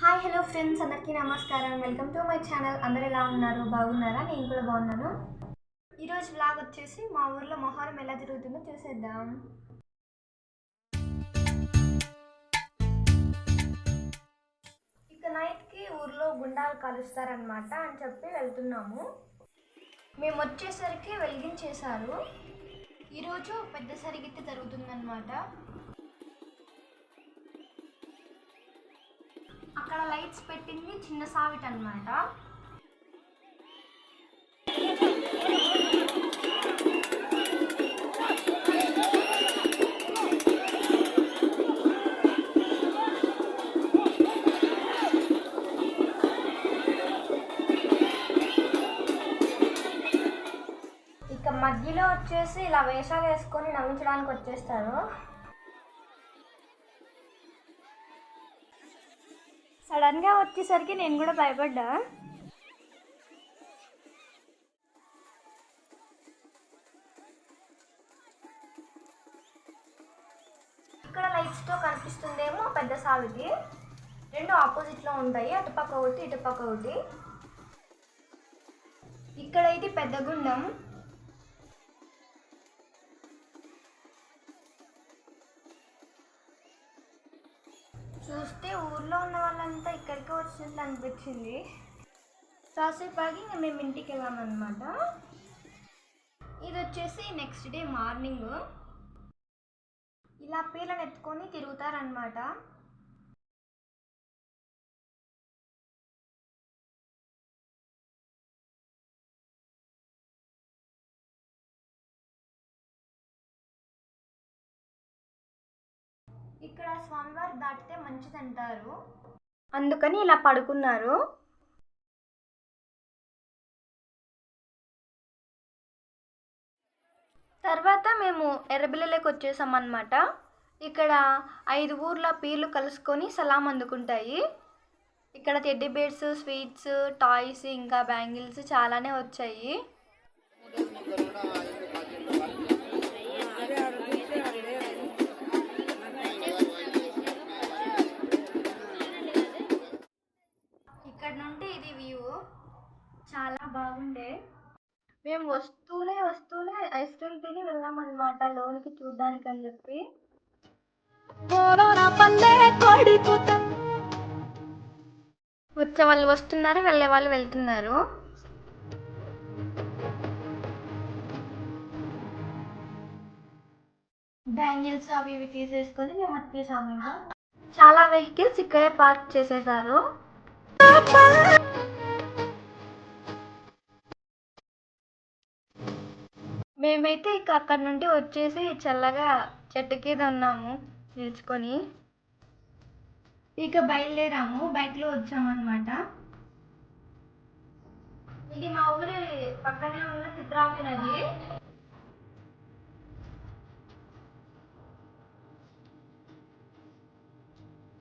Hi hello friends అందరికీ నమస్కారం. Welcome to my channel అందరు ఎలా ఉన్నారు? బాగున్నారా? నేను కూడా బాగున్నాను. ఈరోజు బ్లాగ్ వచ్చేసి మా ఊర్లో మొహరం ఎలా జరుగుతుందో చూసేద్దాం. ఇక నైట్కి ఊర్లో గుండాలు కలుస్తారనమాట అని చెప్పి వెళ్తున్నాము. మేము వచ్చేసరికి వెలిగించేశారు. ఈరోజు పెద్ద సరిగిత్తి జరుగుతుందన్నమాట. అక్కడ లైట్స్ పెట్టింది చిన్న సావిట్ అన్నమాట. ఇక మధ్యలో వచ్చేసి ఇలా వేషాలు వేసుకొని నవ్వించడానికి వచ్చేస్తారు సడన్గా వచ్చేసరికి నేను కూడా భయపడ్డా. ఇక్కడ లైట్స్తో కనిపిస్తుందేమో పెద్ద సావిటి రెండు ఆపోజిట్లో ఉంటాయి. అటుపక్క ఒకటి ఇటుపక్క ఒకటి. ఇక్కడైతే పెద్ద గుండం. చూస్తే ఊర్లో ఉన్న వాళ్ళంతా ఇక్కడికే వచ్చినట్లు అనిపించింది. కాసేపు ఆగి ఇంకా మేము ఇంటికి వెళ్ళామన్నమాట. ఇది వచ్చేసి నెక్స్ట్ డే మార్నింగ్ ఇలా పీలను ఎత్తుకొని తిరుగుతారనమాట ఇక్కడ స్వామివారు దాటితే మంచిదంటారు. అందుకని ఇలా పడుకున్నారు. తర్వాత మేము ఎర్రబిల్లలోకి వచ్చేసామన్నమాట. ఇక్కడ ఐదు ఊర్ల పీర్లు కలుసుకొని సలాం అందుకుంటాయి. ఇక్కడ టెడ్డీ బేర్స్ స్వీట్స్ టాయ్స్ ఇంకా బ్యాంగిల్స్ చాలానే వచ్చాయి. ఇక్కడ నుండి ఇది వ్యూ చాలా బాగుండే. మేము వస్తూనే వస్తూనే ఐస్ క్రీమ్ తిని వెళ్ళామన్నమాట లోనికి చూడడానికి అని చెప్పి వచ్చే వాళ్ళు వస్తున్నారు వెళ్ళే వాళ్ళు వెళ్తున్నారు. బ్యాంగిల్స్ అవి ఇవి తీసేసుకొని మేము వచ్చేసాము ఇంకా చాలా వెహికల్స్ ఇక్కడే పార్క్ చేసేసారు. మేమైతే ఇక అక్కడ నుండి వచ్చేసి చల్లగా చెట్టు కింద ఉన్నాము నిల్చుకొని. ఇక బయలుదేరాము బైక్లో వచ్చామన్నమాట. ఇది మా ఊరి పక్కనే ఉన్న చిత్రావతి నది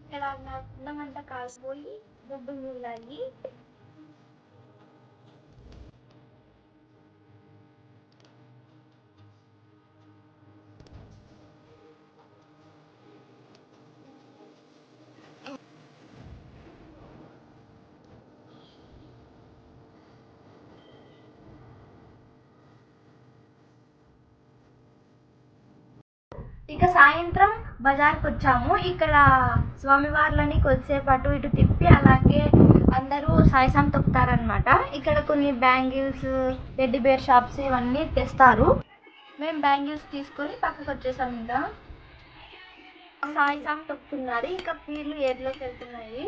ఇక్కడ అన్నమంట కాసిపోయి berbelur lagi. Tiga saintrum బజార్కి వచ్చాము ఇక్కడ స్వామివార్లని కొద్దిసేపు అటు ఇటు తిప్పి అలాగే అందరూ సాయసం తొక్కుతారనమాట ఇక్కడ కొన్ని బ్యాంగిల్స్ టెడ్డీ బేర్ షాప్స్ ఇవన్నీ తెస్తారు. మేము బ్యాంగిల్స్ తీసుకొని పక్కకు వచ్చేసాం ఇంకా. సాయసం తొక్కుతున్నారు. ఇంకా పీర్లు ఏర్లోకి వెళ్తున్నాయి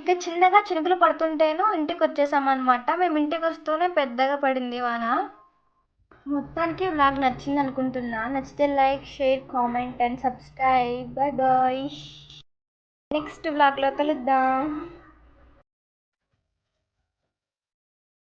ఇంకా చిన్నగా చినుకులు పడుతుంటేను ఇంటికి వచ్చేసామన్నమాట మేము ఇంటికి వస్తూనే పెద్దగా పడింది వాన మొత్తానికి వ్లాగ్ నచ్చింది అనుకుంటున్నా నచ్చితే like share comment and subscribe. Bye bye. Next వ్లాగ్లో కలుద్దాం.